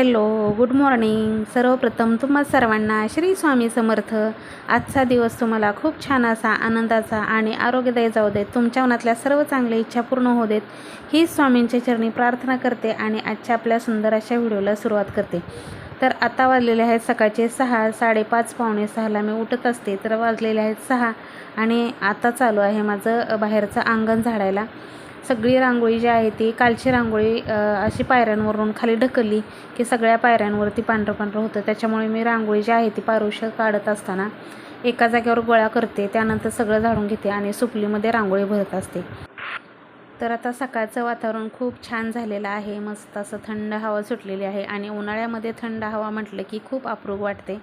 Hello good morning. सर्वप्रथम तुम्हा सर्वांना श्री स्वामी समर्थ. आजचा दिवस तुम्हाला खूप छान असा आनंदाचा आणि आरोग्यदायी जाऊ देत. तुमच्या मनातल्या सर्व चांगल्या इच्छा पूर्ण होऊ देत. ही स्वामींच्या चरणी प्रार्थना करते आणि आजच्या आपल्या सुंदर अशा व्हिडिओला सुरुवात करते. तर आता वाजलेले आहेत सकाळचे सहा साडेपाच पावणे सहाला मी उठत असते तर वाजलेले आहेत सहा. आणि आता चालू आहे माझं बाहेरचं अंगण झाडायला. सगळी रांगोळी जी आहे ती कालची रांगोळी अशी पायऱ्यांवरून खाली ढकलली की सगळ्या पायऱ्यांवरती पांढरं पांढरं होतं. त्याच्यामुळे मी रांगोळी जी आहे ती पारुष काढत असताना एका जागेवर गोळा करते त्यानंतर सगळं झाडून घेते आणि सुपलीमध्ये रांगोळी भरत असते. तर आता सकाळचं वातावरण खूप छान झालेलं आहे. मस्त असं थंड हवा सुटलेली आहे आणि उन्हाळ्यामध्ये थंड हवा म्हटलं की खूप अप्रूप वाटते.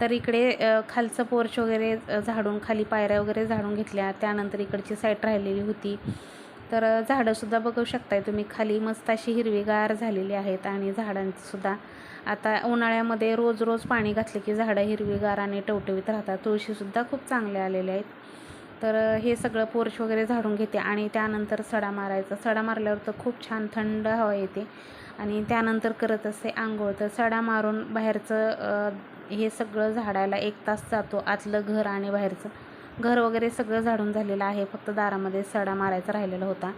तर इकडे खालचं पोर्च वगैरे झाडून खाली पायऱ्या वगैरे झाडून घेतल्या. त्यानंतर इकडची साईड राहिलेली होती. तर झाडंसुद्धा बघू शकताय तुम्ही. खाली मस्त अशी हिरवीगार झालेली आहेत आणि झाडांचीसुद्धा आता उन्हाळ्यामध्ये रोज रोज पाणी घातले की झाडं हिरवीगार आणि टवटवीत राहतात. तुळशीसुद्धा खूप चांगले आलेले आहेत. तर हे सगळं पोर्च वगैरे झाडून घेते आणि त्यानंतर सडा मारायचा. सडा मारल्यावर तर खूप छान थंड हवा येते आणि त्यानंतर करत असते आंघोळ. तर सडा मारून बाहेरचं हे सगळं झाडायला एक तास जातो आतलं घर आणि बाहेरचं. घर वगैरे सगळं झाडून झालेलं आहे. फक्त दारामध्ये सडा मारायचा राहिलेला होता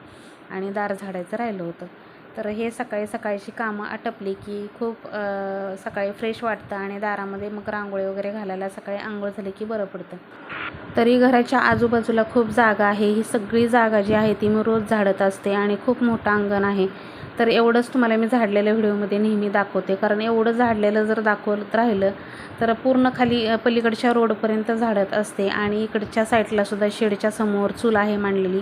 आणि दार झाडायचं राहिलं होतं. तर हे सकाळी सकाळची कामं आटपली की खूप सकाळी फ्रेश वाटतं आणि दारामध्ये मग रांगोळी वगैरे घालायला सकाळी आंघोळ झाली की बरं पडतं. तरी घराच्या आजूबाजूला खूप जागा आहे. ही सगळी जागा जी आहे ती मी रोज झाडत असते आणि खूप मोठं अंगण आहे. तर एवढंच तुम्हाला मी झाडलेल्या व्हिडिओमध्ये नेहमी दाखवते. कारण एवढं झाडलेलं जर दाखवत राहिलं तर पूर्ण खाली पलीकडच्या रोडपर्यंत झाडत असते. आणि इकडच्या साईडलासुद्धा शेडच्या समोर चूल आहे मांडलेली.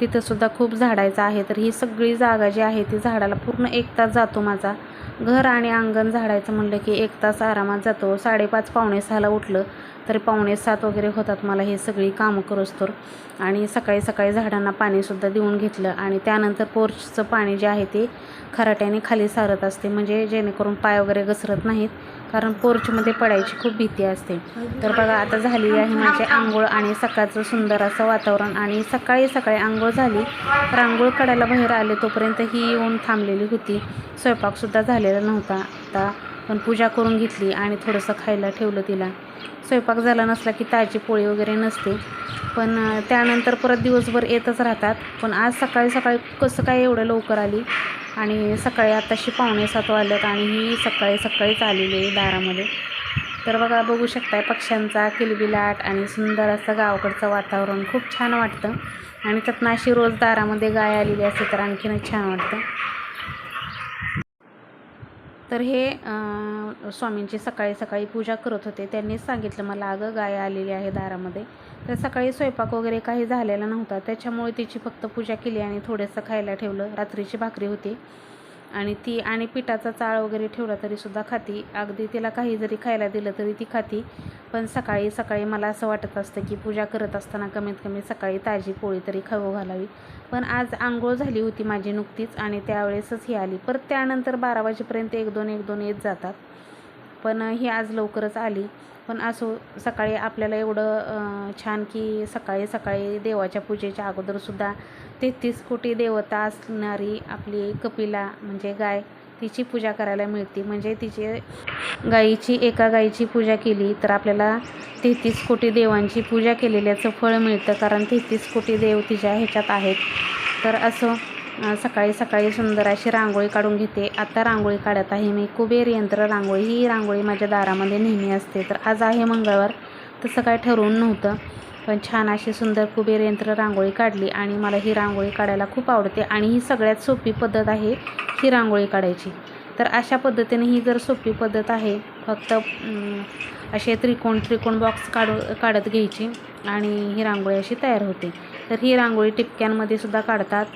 तिथंसुद्धा खूप झाडायचं आहे. तर ही सगळी जागा जी आहे ती झाडाला पूर्ण एक तास जातो माझा. घर आणि अंगण झाडायचं म्हणलं की एक तास आरामात जातो. साडेपाच पावणे सहाला उठलं तरी पावणे सात वगैरे होतात. मला हे सगळी कामं करोस्तोर आणि सकाळी सकाळी झाडांना पाणीसुद्धा देऊन घेतलं. आणि त्यानंतर पोर्चचं पाणी जे आहे ते खराट्याने खाली सारत असते. म्हणजे जेणेकरून पाय वगैरे घसरत नाहीत. कारण पोर्चमध्ये पडायची खूप भीती असते. तर बघा आता झाली आहे म्हणजे आंघोळ आणि सकाळचं सुंदर असं वातावरण. आणि सकाळी सकाळी आंघोळ झाली रांगोळ काढायला बाहेर आले तोपर्यंत ही येऊन थांबलेली होती. स्वयंपाकसुद्धा झालेला नव्हता. आता पण पूजा करून घेतली आणि थोडंसं खायला ठेवलं तिला. स्वयंपाक झाला नसला की ताजी पोळी वगैरे नसते. पण त्यानंतर परत दिवसभर येतच राहतात. पण आज सकाळी सकाळी कसं काय एवढं लवकर आली? आणि सकाळी आताशी पावणे सात वाजल्यात आणि ही सकाळी सकाळीच आलेली आहे दारामध्ये. तर बघा बघू शकताय पक्ष्यांचा किलबिलाट आणि सुंदर असं गावाकडचं वातावरण. खूप छान वाटतं. आणि त्यातनं अशी रोज दारामध्ये गाय आलेली असते तर आणखीनच छान वाटतं. तर हे स्वामींची सकाळी सकाळी पूजा करत होते. त्यांनीच सांगितलं मला अगं गाय आलेली आहे दारामध्ये. तर सकाळी स्वयंपाक वगैरे काही झालेला नव्हता. त्याच्यामुळे तिची फक्त पूजा केली आणि थोडंसं खायला ठेवलं. रात्रीची भाकरी होती. आणि ती आणि पिठाचा चाळ वगैरे ठेवला तरीसुद्धा खाती. अगदी तिला काही जरी खायला दिलं तरी ती खाती. पण सकाळी सकाळी मला असं वाटत असतं की पूजा करत असताना कमीत कमी सकाळी ताजी पोळी तरी खाऊ घालावी. पण आज आंघोळ झाली होती माझी नुकतीच आणि त्यावेळेसच ही आली. परत त्यानंतर बारा वाजेपर्यंत एक दोन एक दोन येत जातात. पण ही आज लवकरच आली. पण असो सकाळी आपल्याला एवढं छान की सकाळी सकाळी देवाच्या पूजेच्या अगोदरसुद्धा तेहतीस कोटी देवता असणारी आपली कपिला म्हणजे गाय तिची पूजा करायला मिळते. म्हणजे तिचे गाईची एका गाईची पूजा केली तर आपल्याला तेहतीस कोटी देवांची पूजा केलेल्याचं फळ मिळतं. कारण तेहतीस कोटी देव तिच्या ह्याच्यात आहेत. तर असं सकाळी सकाळी सुंदर अशी रांगोळी काढून घेते. आता रांगोळी काढत आहे मी. कुबेर यंत्र रांगोळी. ही रांगोळी माझ्या दारामध्ये नेहमी असते. तर आज आहे मंगळवार. तसं काय ठरवून नव्हतं. पण छान अशी सुंदर कुबेर यंत्र रांगोळी काढली आणि मला ही रांगोळी काढायला खूप आवडते. आणि ही सगळ्यात सोपी पद्धत आहे ही रांगोळी काढायची. तर अशा पद्धतीने ही जर सोपी पद्धत आहे फक्त असे त्रिकोण त्रिकोण बॉक्स काढू काढत घ्यायची आणि ही रांगोळी अशी तयार होते. तर ही रांगोळी टिपक्यांमध्ये सुद्धा काढतात.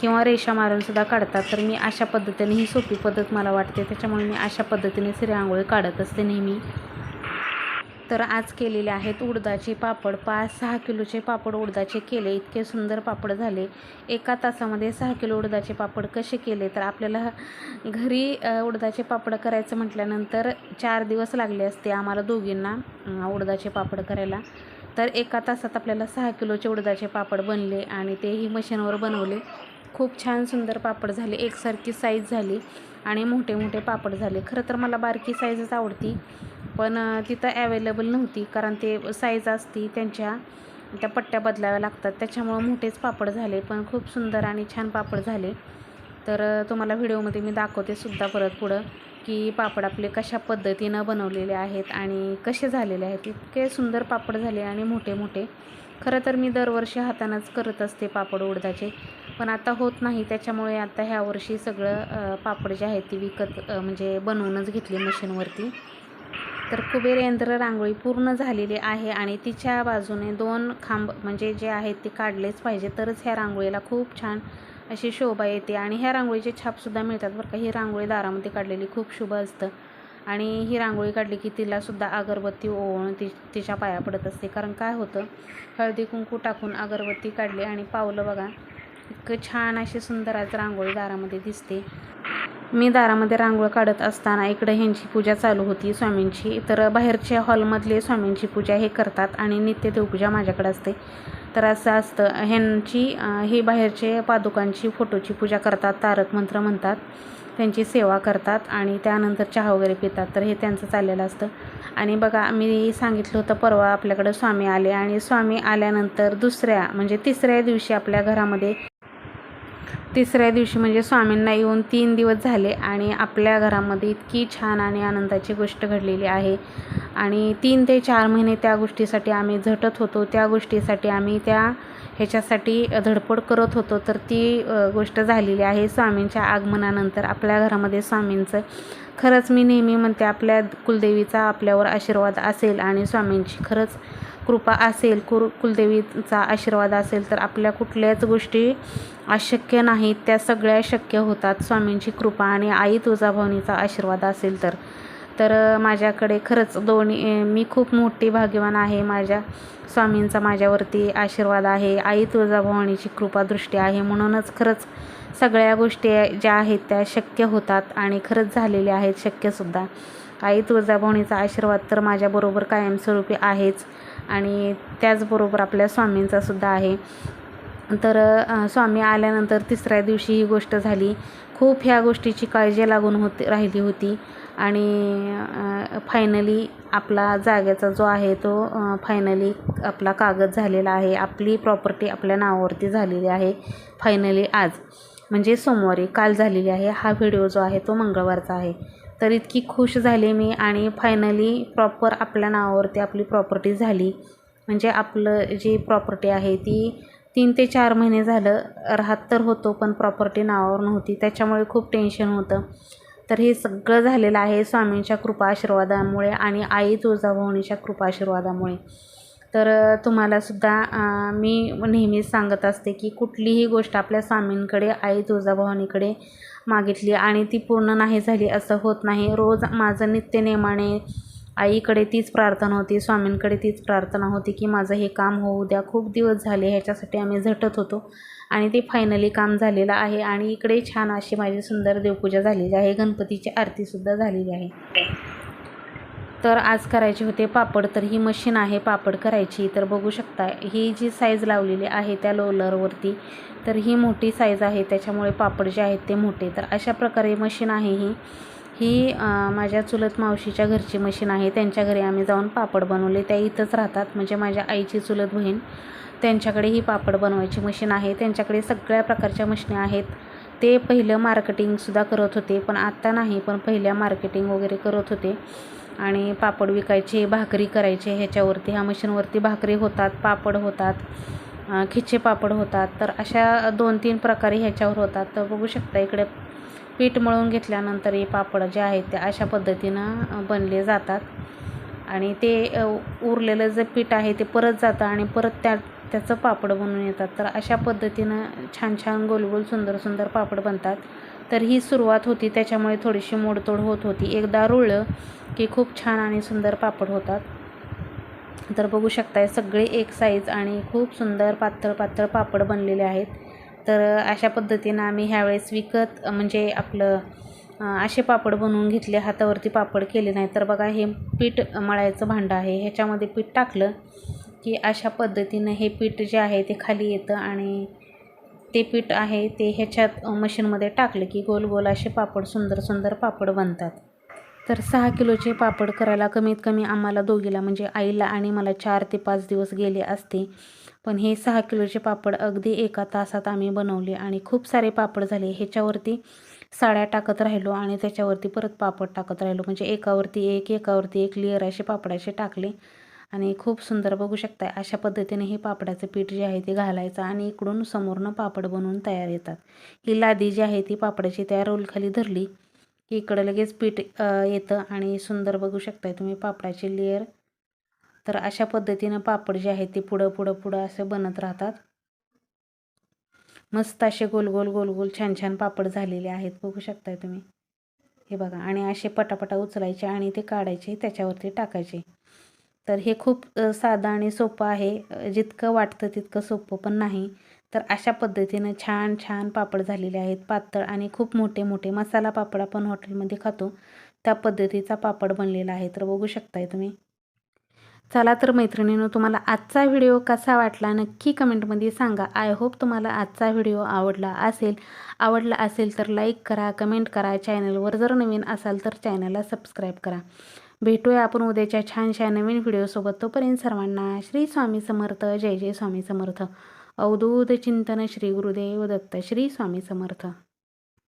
किंवा रेषा मारूनसुद्धा काढतात तर मी अशा पद्धतीने ही सोपी पद्धत मला वाटते. त्याच्यामुळे मी अशा पद्धतीनेच ही रांगोळी काढत असते नेहमी. तर आज केलेले आहेत उडदाचे पापड. पाच सहा किलोचे पापड उडदाचे केले. इतके सुंदर पापड झाले. एका तासामध्ये सहा किलो उडदाचे पापड कसे केले? तर आपल्याला घरी उडदाचे पापड करायचं म्हटल्यानंतर चार दिवस लागले असते आम्हाला दोघींना उडदाचे पापड करायला. तर एका तासात आपल्याला सहा किलोचे उडदाचे पापड बनले आणि तेही मशीनवर बनवले. खूप छान सुंदर पापड झाले. एकसारखी साईज झाली आणि मोठे मोठे पापड झाले. खरं तर मला बारकी साईजच आवडती पण तिथं ॲवेलेबल नव्हती कारण ते साईज असती त्यांच्या त्या पट्ट्या बदलाव्या लागतात. त्याच्यामुळं मोठेच पापड झाले पण खूप सुंदर आणि छान पापड झाले. तर तुम्हाला व्हिडिओमध्ये मी दाखवते सुद्धा परत पुढं की पापड आपले कशा पद्धतीनं बनवलेले आहेत आणि कसे झालेले आहेत. इतके सुंदर पापड झाले आणि मोठे मोठे. खरं तर मी दरवर्षी हातानंच करत असते पापड उडदाचे. पण आता होत नाही. त्याच्यामुळे आता ह्या वर्षी सगळं पापड जे आहेत ती विकत म्हणजे बनवूनच घेतली मशीनवरती. तर कुबेर यंत्र रांगोळी पूर्ण झालेली आहे आणि तिच्या बाजूने दोन खांब म्हणजे जे आहेत ते काढलेच पाहिजे. तरच ह्या रांगोळीला खूप छान अशी शोभा येते आणि ह्या रांगोळीचे छापसुद्धा मिळतात बरं का. ही रांगोळी दारामध्ये काढलेली खूप शुभ असतं. आणि ही रांगोळी काढली की तिलासुद्धा अगरबत्ती ओवळून ती तिच्या पाया पडत असते. कारण काय होतं? हळदी कुंकू टाकून अगरबत्ती काढली आणि पावलं बघा इतकं छान अशी सुंदर आज रांगोळी दारामध्ये दिसते. मी दारामध्ये रांगोळ काढत असताना इकडे ह्यांची पूजा चालू होती स्वामींची. तर बाहेरच्या हॉलमधले स्वामींची पूजा हे करतात आणि नित्य देवपूजा माझ्याकडे असते. तर असं असतं ह्यांची हे ही बाहेरचे पादुकांची फोटोची पूजा करतात तारक मंत्र म्हणतात त्यांची सेवा करतात आणि त्यानंतर चहा वगैरे पितात. तर हे त्यांचं चाललेलं असतं. आणि बघा मी सांगितलं होतं परवा आपल्याकडं स्वामी आले आणि स्वामी आल्यानंतर दुसऱ्या म्हणजे तिसऱ्या दिवशी आपल्या घरामध्ये तिसऱ्या दिवशी म्हणजे स्वामींना येऊन तीन दिवस झाले आणि आपल्या घरामध्ये इतकी छान आणि आनंदाची गोष्ट घडलेली आहे. आणि तीन ते चार महिने त्या गोष्टीसाठी आम्ही झटत होतो. त्या गोष्टीसाठी आम्ही त्या ह्याच्यासाठी धडपड करत होतो. तर ती गोष्ट झालेली आहे. स्वामींच्या आगमनानंतर आपल्या घरामध्ये स्वामींचं खरंच मी नेहमी म्हणते आपल्या कुलदेवीचा आपल्यावर आशीर्वाद असेल आणि स्वामींची खरंच कृपा असेल कुर कुलदेवीचा आशीर्वाद असेल तर आपल्या कुठल्याच गोष्टी अशक्य नाहीत. त्या सगळ्या शक्य होतात. स्वामींची कृपा आणि आई तुळजाभवानीचा आशीर्वाद असेल तर. तर माझ्याकडे खरंच दोन्ही मी खूप मोठी भाग्यवान आहे. माझ्या स्वामींचा माझ्यावरती आशीर्वाद आहे. आई तुळजाभवानीची कृपादृष्टी आहे. म्हणूनच खरंच सगळ्या गोष्टी ज्या आहेत त्या शक्य होतात आणि खरंच झालेल्या आहेत शक्यसुद्धा. आई तुळजाभवानीचा आशीर्वाद तर माझ्याबरोबर कायमस्वरूपी आहेच. आणि त्याचबरोबर आपल्या स्वामींचा सुद्धा आहे. तर स्वामी आल्यानंतर तिसऱ्या दिवशी ही गोष्ट झाली. खूप ह्या गोष्टीची काळजी लागून होती राहिली होती. आणि फायनली आपला जागेचा जो आहे तो फायनली आपला कागद झालेला आहे. आपली प्रॉपर्टी आपल्या नावावरती झालेली आहे. फायनली आज. म्हणजे सोमवारी काल झालेली आहे. हा व्हिडिओ जो आहे तो मंगळवारचा आहे. तर इतकी खुश झाले मी आणि फायनली प्रॉपर आपल्या नावावरती आपली प्रॉपर्टी झाली. म्हणजे आपलं जी प्रॉपर्टी आहे ती तीन ते चार महिने झालं राहत तर होतो पण प्रॉपर्टी नावावर नव्हती. त्याच्यामुळे खूप टेन्शन होतं. तर हे सगळं झालेलं आहे स्वामींच्या कृपा आशीर्वादामुळे आणि आई तुळजाभवानीच्या कृपा आशीर्वादामुळे तर तुम्हालासुद्धा मी नेहमीच सांगत असते की कुठलीही गोष्ट आपल्या स्वामींकडे आई तुळजाभवानीकडे मागितली आणि ती पूर्ण नाही झाली असं होत नाही. रोज माझं नित्यनेमाने आईकडे तीच प्रार्थना होती स्वामींकडे तीच प्रार्थना होती की माझं हे काम होऊ द्या खूप दिवस झाले ह्याच्यासाठी आम्ही झटत होतो आणि ते फायनली काम झालेलं आहे आणि इकडे छान अशी माझी सुंदर देवपूजा झालेली आहे. गणपतीची आरतीसुद्धा झालेली आहे. तर आज करायचे होते पापड तर ही मशीन आहे पापड करायची. तर बघू शकता ही जी साईज लावलेली आहे त्या लोलरवरती तर ही मोठी साईज आहे. त्याच्यामुळे पापड जे आहेत ते मोठे. तर अशा प्रकारे मशीन आहे ही. ही माझ्या चुलत मावशीच्या घरची मशीन आहे. त्यांच्या घरी आम्ही जाऊन पापड बनवले. त्या इथंच राहतात. म्हणजे माझ्या आईची चुलत बहीण त्यांच्याकडे ही पापड बनवायची मशीन आहे. त्यांच्याकडे सगळ्या प्रकारच्या मशीनी आहेत. ते पहिलं मार्केटिंगसुद्धा करत होते पण आत्ता नाही. पण पहिल्या मार्केटिंग वगैरे करत होते. आणि पापड विकायचे भाकरी करायचे ह्याच्यावरती ह्या मशीनवरती भाकरी होतात पापड होतात खिचे पापड होतात. तर अशा दोन तीन प्रकारे ह्याच्यावर होतात. तर बघू शकता इकडे पीठ मळून घेतल्यानंतर हे पापड जे आहेत ते अशा पद्धतीनं बनले जातात. आणि ते उरलेलं जे पीठ आहे ते परत जातं आणि परत त्या त्याचं पापड बनवून येतात. तर अशा पद्धतीनं छान छान गोल गोल सुंदर सुंदर पापड बनतात. तर ही सुरुवात होती. त्याच्यामुळे थोडीशी मोडतोड होत होती. एकदा रुळलं की खूप छान आणि सुंदर पापड होतात. तर बघू शकताय सगळे एक साईज आणि खूप सुंदर पातळ पातळ पापड बनलेले आहेत. तर अशा पद्धतीनं आम्ही ह्यावेळेस विकत म्हणजे आपलं असे पापड बनवून घेतले. हातावरती पापड केले नाही तर बघा हे पीठ मळायचं भांडं आहे. ह्याच्यामध्ये पीठ टाकलं की अशा पद्धतीनं हे पीठ जे आहे ते खाली येतं आणि ते पीठ आहे ते ह्याच्यात मशीनमध्ये टाकले की गोल गोल असे पापड सुंदर सुंदर पापड बनतात. तर सहा किलोचे पापड करायला कमीत कमी आम्हाला दोघीला म्हणजे आईला आणि मला चार ते पाच दिवस गेले असते. पण हे सहा किलोचे पापड अगदी एका तासात आम्ही बनवले आणि खूप सारे पापड झाले. ह्याच्यावरती साड्या टाकत राहिलो आणि त्याच्यावरती परत पापड टाकत राहिलो. म्हणजे एकावरती एक एकावरती एक लेअर असे पापडाचे टाकले. आणि खूप सुंदर बघू शकताय अशा पद्धतीने हे पापडाचं पीठ जे आहे ते घालायचं आणि इकडून समोरनं पापड बनवून तयार येतात. ही लादी जी आहे ती पापडाची त्या रोलखाली धरली की इकडं लगेच पीठ येतं आणि सुंदर बघू शकताय तुम्ही पापडाची लेअर तर अशा पद्धतीनं पापड जे आहे ते पुढं पुढं पुढं असं बनत राहतात. मस्त असे गोल गोल गोल गोल छान छान पापड झालेले आहेत बघू शकताय तुम्ही. हे बघा आणि असे पटापटा उचलायचे आणि ते काढायचे त्याच्यावरती टाकायचे. तर हे खूप साधं आणि सोपं आहे. जितकं वाटतं तितकं सोपं पण नाही. तर अशा पद्धतीनं छान छान पापड झालेले आहेत. पातळ आणि खूप मोठे मोठे मसाला पापड आपण हॉटेलमध्ये खातो. त्या पद्धतीचा पापड बनलेला आहे. तर बघू शकताय तुम्ही. चला तर मैत्रिणीनं तुम्हाला आजचा व्हिडिओ कसा वाटला नक्की कमेंटमध्ये सांगा. आय होप तुम्हाला आजचा व्हिडिओ आवडला असेल. आवडला असेल तर लाईक करा कमेंट करा. चॅनलवर जर नवीन असाल तर चॅनलला सबस्क्राईब करा. भेटूया आपण उद्याच्या छानशा नवीन व्हिडिओसोबत. तोपर्यंत सर्वांना श्री स्वामी समर्थ जय जय स्वामी समर्थ. अवधूत चिंतन श्री गुरुदेव दत्त श्री स्वामी समर्थ.